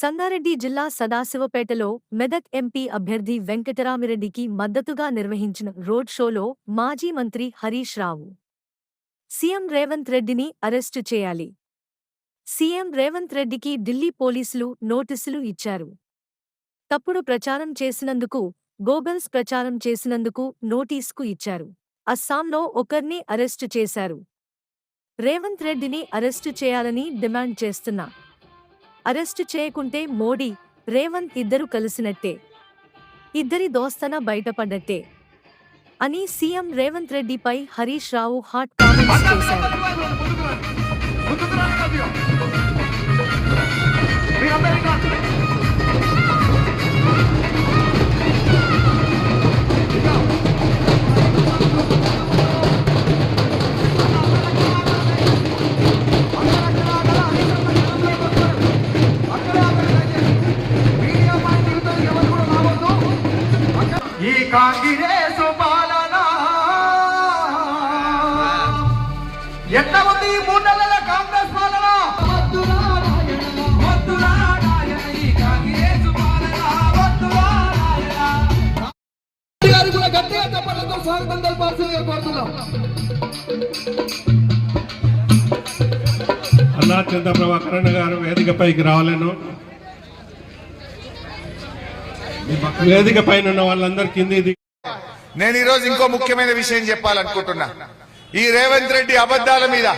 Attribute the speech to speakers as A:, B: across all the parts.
A: సంగారెడ్డి జిల్లా సదాశివపేటలో మెదక్ ఎంపీ అభ్యర్థి వెంకటరామిరెడ్డికి మద్దతుగా నిర్వహించిన రోడ్ షోలో మాజీ మంత్రి హరీష్ రావు. సీఎం రేవంత్ రెడ్డిని అరెస్టు చేయాలి. సీఎం రేవంత్ రెడ్డికి ఢిల్లీ పోలీసులు నోటీసులు ఇచ్చారు. తప్పుడు ప్రచారం చేసినందుకు గోబెల్స్ ప్రచారం చేసినందుకు నోటీసుకు ఇచ్చారు. అస్సాంలో ఒకర్ని అరెస్టు చేశారు. రేవంత్ రెడ్డిని అరెస్టు చేయాలని డిమాండ్ చేస్తున్నా అరెస్టు చేయకుంటే మోడీ రేవంత్ ఇద్దరు కలిసినట్టే. ఇద్దరి దోస్తన బయటపడ్డట్టే అని సీఎం రేవంత్ రెడ్డిపై హరీష్ రావు హాట్ కామెంట్స్ చేశారు.
B: ఈ కాంగ్రెస్ పాలన ఎట్లా ఉంది మూడు నెలల కాంగ్రెస్ పాలన? గట్టిగా చెప్పడంతో స్వాగతం తెలపాల్సిందిగా కోరుతున్నాం
C: అన్నా చంద్ర ప్రభాకరణ గారు వేదికపైకి రావాలను. వేదిక పైన ఉన్న వాళ్ళందరూ
D: నేను ఈ రోజు ఇంకో ముఖ్యమైన విషయం చెప్పాలనుకుంటున్నా. ఈ రేవంత్ రెడ్డి అబద్దాల మీద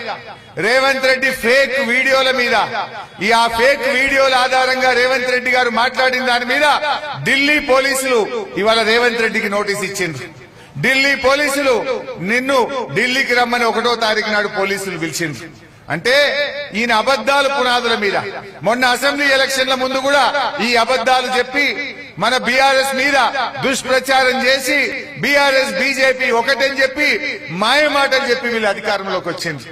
D: రేవంత్ రెడ్డి ఫేక్ వీడియోల మీద ఈ ఆ ఫేక్ వీడియోల ఆధారంగా రేవంత్ రెడ్డి గారు మాట్లాడిన దాని మీద ఢిల్లీ పోలీసులు ఇవాళ రేవంత్ రెడ్డికి నోటీస్ ఇచ్చిండ్రు. ఢిల్లీ పోలీసులు నిన్ను ఢిల్లీకి రమ్మని ఒకటో తారీఖు నాడు పోలీసులు పిలిచిండ్రు. అంటే ఈయన అబద్ధాల పునాదుల మీద. మొన్న అసెంబ్లీ ఎలక్షన్ల ముందు కూడా ఈ అబద్ధాలు చెప్పి మన బీఆర్ఎస్ మీద దుష్ప్రచారం చేసి బీఆర్ఎస్ బీజేపీ ఒకటని చెప్పి మాయ చెప్పి వీళ్ళు అధికారంలోకి వచ్చింది.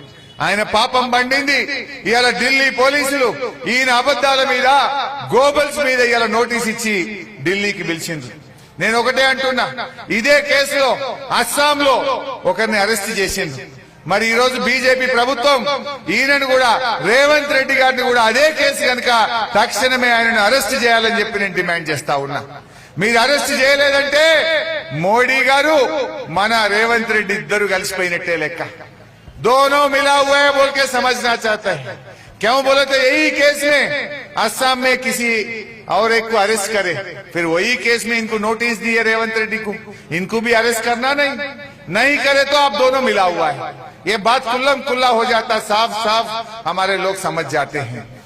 D: ఆయన పాపం పండింది. ఇవాళ ఢిల్లీ పోలీసులు ఈయన అబద్ధాల మీద గోబల్స్ మీద ఇవాళ నోటీస్ ఇచ్చి ఢిల్లీకి పిలిచింది నేను ఒకటే అంటున్నా. ఇదే కేసులో అస్సాంలో ఒకరిని అరెస్ట్ చేసింది మరి ఈ రోజు బీజేపీ ప్రభుత్వం ఈయనను కూడా రేవంత్ రెడ్డి గారిని కూడా అదే కేసు కనుక తక్షణమే ఆయనను అరెస్ట్ చేయాలని చెప్పి నేను డిమాండ్ చేస్తా ఉన్నా మీరు అరెస్ట్ చేయలేదంటే మోడీ గారు మన రేవంత్ రెడ్డి ఇద్దరు కలిసిపోయినట్టే లెక్క दोनों मिला हुआ है बोल के समझना चाहता है क्यों बोले तो यही केस में असम में किसी और एक को अरेस्ट करे फिर वही केस में इनको नोटिस दिए रेवंत रेड्डी को इनको भी अरेस्ट करना नहीं नहीं करे तो आप दोनों मिला हुआ है। ये बात खुल्लम खुल्ला हो जाता, साफ़ साफ़ हमारे लोग समझ जाते हैं।